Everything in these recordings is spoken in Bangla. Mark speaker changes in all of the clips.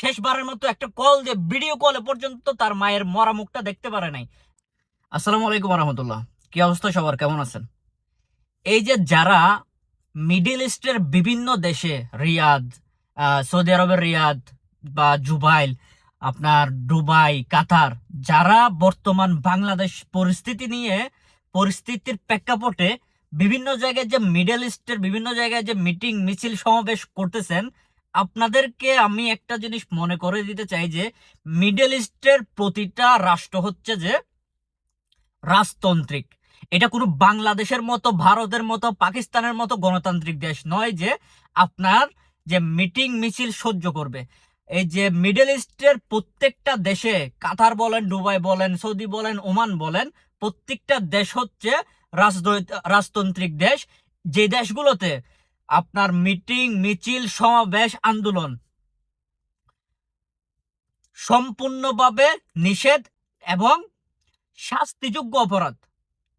Speaker 1: শেষবারের মতো একটা কল দিয়ে ভিডিও কলে পর্যন্ত তার মায়ের মরা মুখটা দেখতে পারে নাই। আসসালামু আলাইকুম রহমতুল্লাহ কি অবস্থা সবার? কেমন আছেন? এই যে যারা মিডিল ইস্টের বিভিন্ন দেশে, রিয়াদ সৌদি আরবের রিয়াদ বা জুবাইল, আপনার দুবাই, কাতার, যারা বর্তমান বাংলাদেশ পরিস্থিতি নিয়ে, পরিস্থিতির প্রেক্ষাপটে বিভিন্ন জায়গায় যে মিডল ইস্টের বিভিন্ন জায়গায় যে মিটিং মিছিল, সমাবেশ করতেছেন আপনাদেরকে আমি একটা জিনিস মনে করে দিতে চাই যে মিডল ইস্টের প্রতিটা রাষ্ট্র হচ্ছে যে রাজতান্ত্রিক। এটা কোনো বাংলাদেশের মতো, ভারতের মতো, পাকিস্তানের মতো গণতান্ত্রিক দেশ নয় যে আপনার যে মিটিং মিছিল সহ্য করবে। এই যে মিডল ইস্টের প্রত্যেকটা দেশে, কাতার বলেন, দুবাই বলেন, সৌদি বলেন, ওমান বলেন, প্রত্যেকটা দেশ হচ্ছে রাজনৈতিক রাজতান্ত্রিক দেশ। যে দেশগুলোতে আপনার মিটিং, মিছিল, সমাবেশ, আন্দোলন সম্পূর্ণভাবে নিষেধ এবং শাস্তিযোগ্য অপরাধ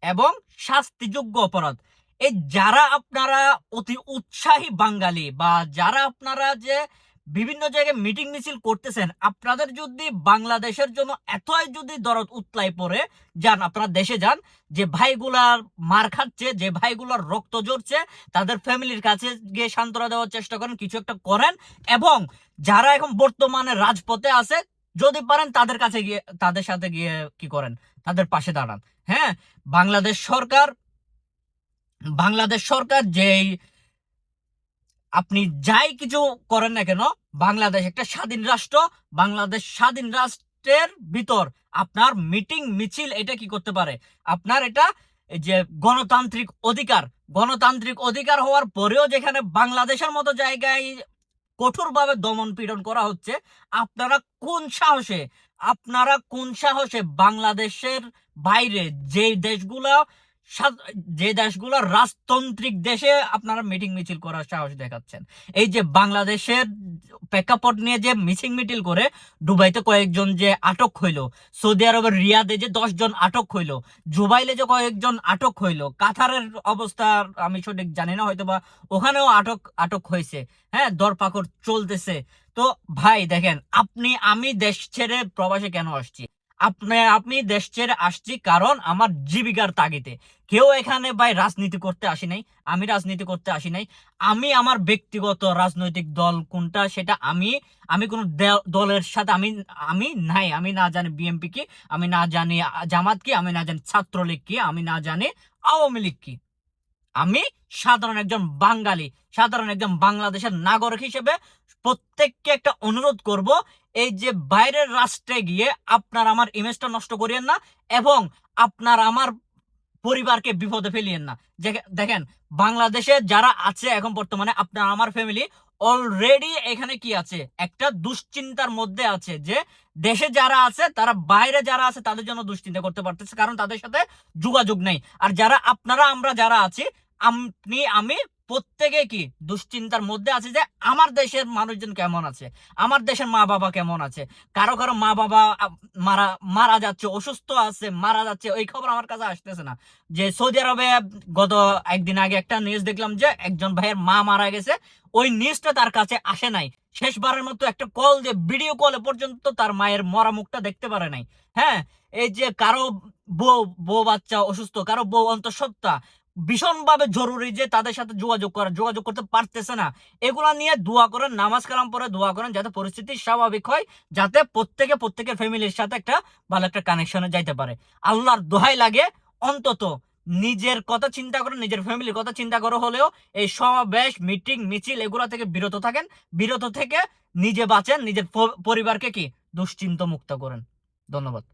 Speaker 1: এবং শাস্তিযোগ্য অপরাধ। এই যারা আপনারা অতি উৎসাহী বাঙালি বা যারা আপনারা যে বিভিন্ন জায়গায় মিটিং মিছিল করতেছেন, আপনাদের যদি বাংলাদেশের জন্য এতই যদি দরদ উতলাই পড়ে, যান, আপনারা দেশে যান, যে ভাইগুলার মার খাচ্ছে, যে ভাইগুলার রক্ত ঝরছে, তাদের ফ্যামিলির কাছে গিয়ে সান্ত্বনা দেওয়ার চেষ্টা করেন, কিছু একটা করেন, এবং যারা এখন বর্তমানে রাজপথে আছে, যদি পারেন তাদের কাছে গিয়ে, তাদের সাথে গিয়ে কি করেন, তাদের পাশে দাঁড়ান। হ্যাঁ বাংলাদেশ সরকার বাংলাদেশ সরকার যেই আপনি যাই কিছু করেন না কেন, বাংলাদেশ একটা স্বাধীন রাষ্ট্র, বাংলাদেশ স্বাধীন রাষ্ট্রের ভিতর আপনার মিটিং, মিছিল এটা কি করতে পারে? আপনার এটা যে গণতান্ত্রিক অধিকার গণতান্ত্রিক অধিকার হওয়ার পরেও যেখানে বাংলাদেশের মতো জায়গায় কঠোরভাবে দমন পীড়ন করা হচ্ছে, আপনারা কোন সাহসে, আপনারা কোন সাহসে বাংলাদেশের বাইরে যে দেশগুলো যে দেশগুলো রাজতান্ত্রিক দেশে আপনারা মিটিং মিছিল করার সাহস দেখাচ্ছেন। এই যে বাংলাদেশের প্রেক্ষাপট নিয়ে যে মিছিল মিটিল করে দুবাইতে কয়েকজন যে আটক হইল, সৌদি আরবের রিয়াদে যে দশ জন আটক হইল, জুবাইলে যে কয়েকজন আটক হইল, কাতারের অবস্থা আমি সঠিক জানি না হয়তো বা ওখানেও আটক আটক হয়েছে। হ্যাঁ দরপাকড় চলতেছে। তো ভাই দেখেন, আপনি, আমি দেশ ছেড়ে প্রবাসে কেন আসছি? আপনি আপনি দেশ ছেড়ে আসছি কারণ আমার জীবিকার তাগিদে। কেউ এখানে ভাই রাজনীতি করতে আসি নাই, আমি রাজনীতি করতে আসি নাই। আমি আমার ব্যক্তিগত রাজনৈতিক দল কোনটা সেটা আমি আমি কোনো দলের সাথে আমি আমি নাই, আমি না জানি বিএনপি কি, আমি না জানি জামাত কি, আমি না জানি ছাত্রলীগ কি, আমি না জানি আওয়ামী লীগ কি। আমি সাধারণ একজন বাঙালি, সাধারণ একজন বাংলাদেশের নাগরিক হিসেবে প্রত্যেককে একটা অনুরোধ করব এই যে বাইরের রাষ্ট্রে গিয়ে আপনার আমার ইমেজটা নষ্ট করিয়েন না এবং আপনার আমার পরিবারকে বিপদে ফেলিয়েন না। দেখেন, বাংলাদেশে যারা আছে এখন বর্তমানে, আপনার আমার ফ্যামিলি অলরেডি এখানে কি আছে? একটা দুশ্চিন্তার মধ্যে আছে যে, দেশে যারা আছে, তারা বাইরে যারা আছে, তাদের জন্য দুশ্চিন্তা করতে পারতেছে, কারণ তাদের সাথে যোগাযোগ নেই। আর যারা আপনারা, আমরা যারা আছি, আপনি আমি প্রত্যেকে কি দুশ্চিন্তার মধ্যে আছে যে আমার দেশের মানুষজন কেমন আছে? আমার দেশের মা বাবা কেমন আছে? কারও কারও মা বাবা মারা মারা যাচ্ছে, অসুস্থ আছে, মারা যাচ্ছে ওই খবর আমার কাছে আসতেছে না। যে সৌদি আরবে গত একদিন আগে একটা নিউজ দেখলাম যে একজন ভাইয়ের মা মারা গেছে, ওই নিউজটা তার কাছে আসে নাই। শেষবারের মতো একটা কল দিয়ে ভিডিও কলে পর্যন্ত তার মায়ের মরা মুখটা দেখতে পারে নাই। হ্যাঁ এই যে কারও বউ বউ বাচ্চা অসুস্থ, কারও বউ অন্তঃসত্ত্বা ভীষণভাবে জরুরি যে তাদের সাথে যোগাযোগ করা যোগাযোগ করতে পারতেছে না। এগুলা নিয়ে দোয়া করেন, নামাজ কালাম পরে দোয়া করেন যাতে পরিস্থিতি স্বাভাবিক হয়, যাতে প্রত্যেকে, প্রত্যেকের ফ্যামিলির সাথে একটা ভালো একটা কানেকশনে যাইতে পারে। আল্লাহর দোহাই লাগে, অন্তত নিজের কথা চিন্তা করে, নিজের ফ্যামিলির কথা চিন্তা করে হলেও এই সমাবেশ, মিটিং, মিছিল এগুলা থেকে বিরত থাকেন। বিরত থেকে নিজে বাঁচেন, নিজের পরিবারকে কি? দুশ্চিন্ত মুক্ত করেন। ধন্যবাদ।